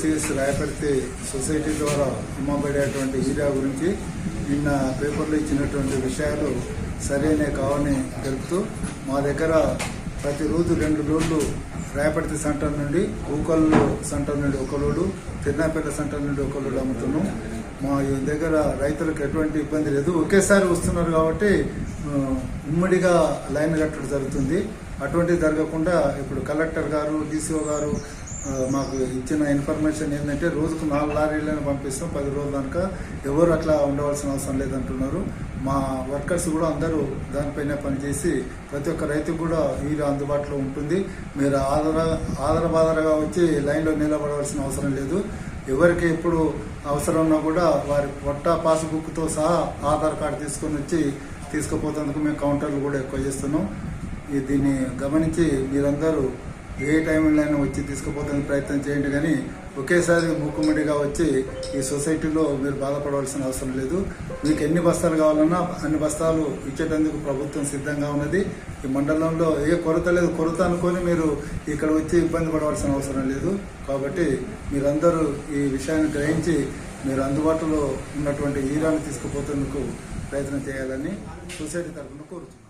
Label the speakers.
Speaker 1: CS Rayaparthi society ద్వారా ఇమ్మబడేటువంటి urea గురించి నిన్న పేపర్లో ఇచ్చినటువంటి విషయాలు సరైన కావని తెలుపుతూ మా దగ్గర ప్రతిరోజు రెండు లోడ్లు రాయపర్తి సెంటర్ నుండి ఊకల్లు సెంటర్ నుండి ఒక లోడు తిరునాపేట సెంటర్ నుండి ఒక లోడు అమ్ముతున్నాం. మా ఈ దగ్గర రైతులకు ఎటువంటి ఇబ్బంది లేదు. ఒకేసారి వస్తున్నారు కాబట్టి ఉమ్మడిగా లైన్ కట్టడం జరుగుతుంది. అటువంటిది జరగకుండా ఇప్పుడు కలెక్టర్ గారు డీసీఓ గారు మాకు ఇచ్చిన ఇన్ఫర్మేషన్ ఏంటంటే రోజుకు నాలుగు లారీలను పంపిస్తాం పది రోజుల దాక ఎవరు అట్లా ఉండవలసిన అవసరం లేదంటున్నారు. మా వర్కర్స్ కూడా అందరూ దానిపైన పనిచేసి ప్రతి ఒక్క రైతుకు కూడా వీరు అందుబాటులో ఉంటుంది. మీరు ఆదర ఆదరబాదరగా వచ్చి లైన్లో నిలబడవలసిన అవసరం లేదు. ఎవరికి ఎప్పుడు అవసరం ఉన్నా కూడా వారి పట్టా పాస్బుక్తో సహా ఆధార్ కార్డు తీసుకొని వచ్చి తీసుకుపోతందుకు మేము కౌంటర్లు కూడా ఎక్కువ చేస్తున్నాం. దీన్ని గమనించి మీరందరూ ఏ టైంలో వచ్చి తీసుకుపోతానికి ప్రయత్నం చేయండి కానీ ఒకేసారి మూకుమ్మడిగా వచ్చి ఈ సొసైటీలో మీరు బాధపడవలసిన అవసరం లేదు. మీకు ఎన్ని బస్తాలు కావాలన్నా అన్ని బస్తాలు ఇచ్చేటందుకు ప్రభుత్వం సిద్ధంగా ఉన్నది. ఈ మండలంలో ఏ కొరత లేదు. కొరత అనుకొని మీరు ఇక్కడ వచ్చి ఇబ్బంది పడవలసిన అవసరం లేదు. కాబట్టి మీరందరూ ఈ విషయాన్ని గ్రహించి మీరు అందుబాటులో ఉన్నటువంటి హీరాన్ని తీసుకుపోతేందుకు ప్రయత్నం చేయాలని సొసైటీ తరఫున కోరుతున్నాను